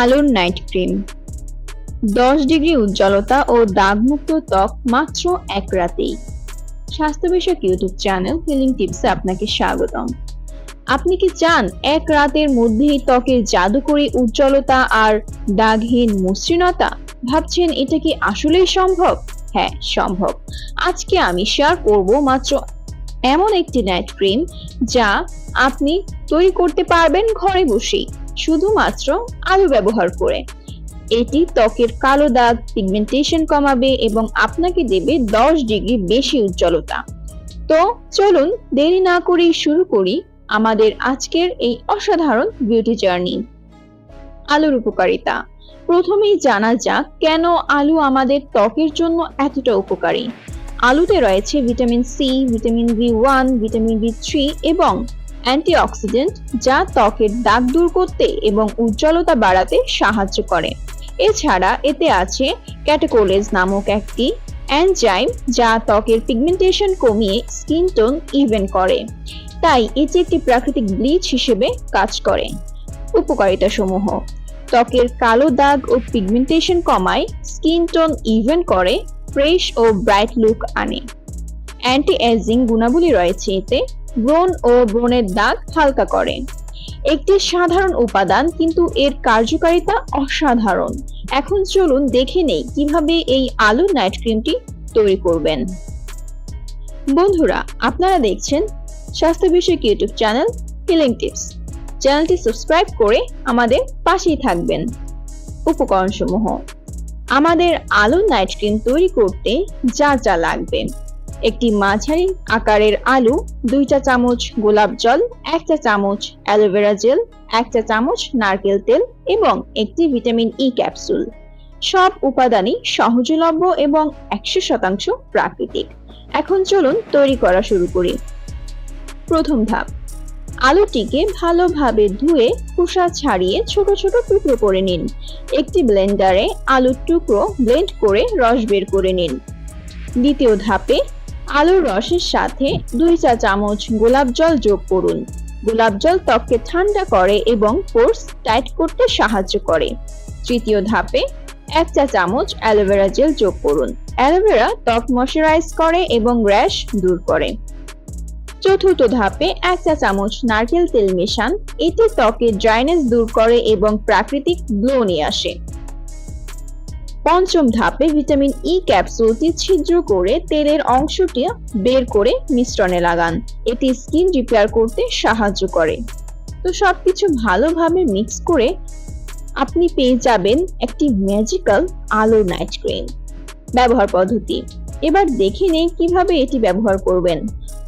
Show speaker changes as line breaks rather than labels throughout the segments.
আলোর night cream. দশ degree উজ্জ্বলতা ও দাগমুক্ত ত্বক মাত্র এক রাতেই। স্বাস্থ্য বিষয়ক ইউটিউব চ্যানেল হিলিং টিপসে আপনাকে স্বাগতম। আপনি কি চান এক রাতের মধ্যেই ত্বকের জাদুকরী উজ্জ্বলতা আর দাগহীন মসৃণতা? ভাবছেন এটা কি আসলেই সম্ভব? হ্যাঁ সম্ভব। আজকে আমি শেয়ার করব মাত্র এমন একটি নাইট ক্রিম যা আপনি তৈরি করতে পারবেন ঘরে বসেই। শুধুমাত্র আলু ব্যবহার করে। এটি ত্বকের কালো দাগ পিগমেন্টেশন কমাবে এবং আপনাকে দেবে দশ ডিগ্রি বেশি উজ্জ্বলতা। তো চলুন দেরি না করেই শুরু করি আমাদের আজকের এই অসাধারণ বিউটি জার্নি আলুর উপকারিতা। প্রথমেই জানা যাক কেন আলু আমাদের ত্বকের জন্য এতটা উপকারী। আলুতে রয়েছে vitamin C, vitamin B one, vitamin B three এবং অ্যান্টিঅক্সিডেন্ট যা ত্বকের দাগ দূর করতে এবং উজ্জ্বলতা বাড়াতে সাহায্য করে। এছাড়া এতে আছে ক্যাটাকোলেজ নামক একটি এনজাইম যা ত্বকের পিগমেন্টেশন কমিয়ে স্কিন টোন ইভেন করে। তাই এটি একটি প্রাকৃতিক ব্লিচ হিসেবে কাজ করে। উপকারিতা সমূহ। ত্বকের কালো দাগ ও পিগমেন্টেশন কমায় স্কিন টোন ইভেন করে, ফ্রেশ ও ব্রাইট লুক আনে। অ্যান্টি এজিং গুণাবলী রয়েছে এতে। ব্রণ ও ব্রণের দাগ হালকা করে। একটি সাধারণ উপাদান, কিন্তু এর কার্যকারিতা অসাধারণ। এখন চলুন দেখে নেই কীভাবে এই আলু নাইট ক্রিমটি তৈরি করবেন। বন্ধুরা, আপনারা দেখছেন স্বাস্থ্য বিষয়ক ইউটিউব চ্যানেল হিলিং টিপস চ্যানেলটি সাবস্ক্রাইব করে আমাদের পাশেই থাকবেন। উপকরণসমূহ। আমাদের আলু নাইট ক্রিম তৈরি করতে যা যা লাগবে। একটি মাঝারি আকারের আলু দুই চা চামচ গোলাপ জল এক চা চামচ অ্যালোভেরা জেল এক চা চামচ নারকেল তেল এবং একটি ভিটামিন ই ক্যাপসুল। সব উপাদানই সহজলভ্য এবং একশো শতাংশ প্রাকৃতিক। এখন চলুন তৈরি করা শুরু করি। প্রথম ধাপ। আলুটিকে ভালোভাবে ধুয়ে খোসা ছাড়িয়ে ছোট ছোট টুকরো করে নিন। একটি ব্লেন্ডারে আলুর টুকরো ব্লেন্ড করে রস বের করে নিন। দ্বিতীয় ধাপে আলুর রসের সাথে দুই চা চামচ গোলাপ জল যোগ করুন। গোলাপ জল ত্বককে ঠান্ডা করে এবং পোর্স টাইট করতে সাহায্য করে। তৃতীয় ধাপে এক চা চামচ অ্যালোভেরা জেল যোগ করুন। অ্যালোভেরা ত্বক ময়শ্চারাইজ করে এবং র্যাশ দূর করে। চতুর্থ ধাপে এক চা চামচ নারকেল তেল মেশান। এটি ত্বকের ড্রাইনেস দূর করে এবং প্রাকৃতিক গ্লো নিয়ে আসে। পঞ্চম ধাপে ভিটামিন ই ক্যাপসুলটি ছিদ্র করে তেলের অংশটি বের করে মিশ্রণে লাগান। এটি স্কিন রিপেয়ার করতে সাহায্য করে। তো সবকিছু ভালোভাবে মিক্স করে আপনি পেয়ে যাবেন একটি ম্যাজিক্যাল আলো নাইট ক্রিম ব্যবহার পদ্ধতি। এবার দেখে নেই কীভাবে এটি ব্যবহার করবেন।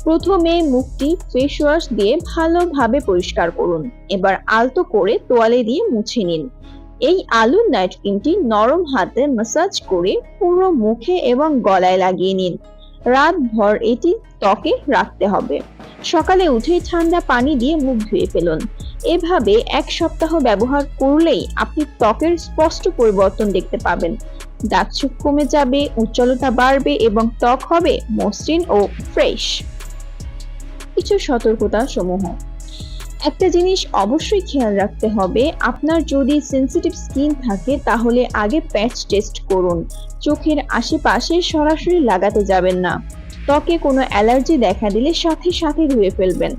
প্রথমে মুখটি ফেস ওয়াশ দিয়ে ভালোভাবে পরিষ্কার করুন। এবার আলতো করে তোয়ালে দিয়ে মুছে নিন। এই আলুর নাইট ক্রিমটি নরম হাতে ম্যাসাজ করে পুরো মুখে এবং গলায় লাগিয়ে নিন। রাত ভর এটি ত্বকে রাখতে হবে। সকালে উঠেই ঠান্ডা পানি দিয়ে মুখ ধুয়ে ফেলুন। এভাবে এক সপ্তাহ ব্যবহার করলেই আপনি ত্বকের স্পষ্ট পরিবর্তন দেখতে পাবেন। দাগছোপ কমে যাবে, উজ্জ্বলতা বাড়বে এবং ত্বক হবে মসৃণ ও ফ্রেশ। কিছু সতর্কতা সমূহ একটা জিনিস অবশ্যই খেয়াল রাখতে হবে, আপনার যদি সেন্সিটিভ স্কিন থাকে তাহলে আগে প্যাচ টেস্ট করুন। চোখের আশেপাশে সরাসরি লাগাতে যাবেন না। ত্বকে কোনো অ্যালার্জি দেখা দিলে সাথে সাথে ধুয়ে ফেলবেন।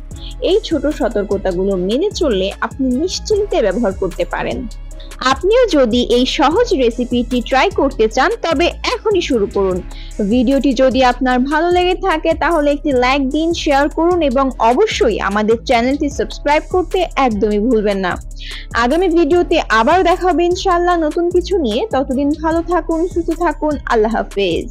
এই ছোট সতর্কতাগুলো মেনে চললে আপনি নিশ্চিন্তে ব্যবহার করতে পারেন। আপনিও যদি এই সহজ রেসিপিটি ট্রাই করতে চান, তবে এখনই শুরু করুন। ভিডিওটি যদি আপনার ভালো লেগে থাকে, তাহলে একটি লাইক দিন শেয়ার করুন এবং অবশ্যই আমাদের চ্যানেলটি সাবস্ক্রাইব করতে একদমই ভুলবেন না। আগামী ভিডিওতে আবার দেখা হবে ইনশাআল্লাহ নতুন কিছু নিয়ে। ততদিন ভালো থাকুন, সুস্থ থাকুন, আল্লাহ হাফেজ।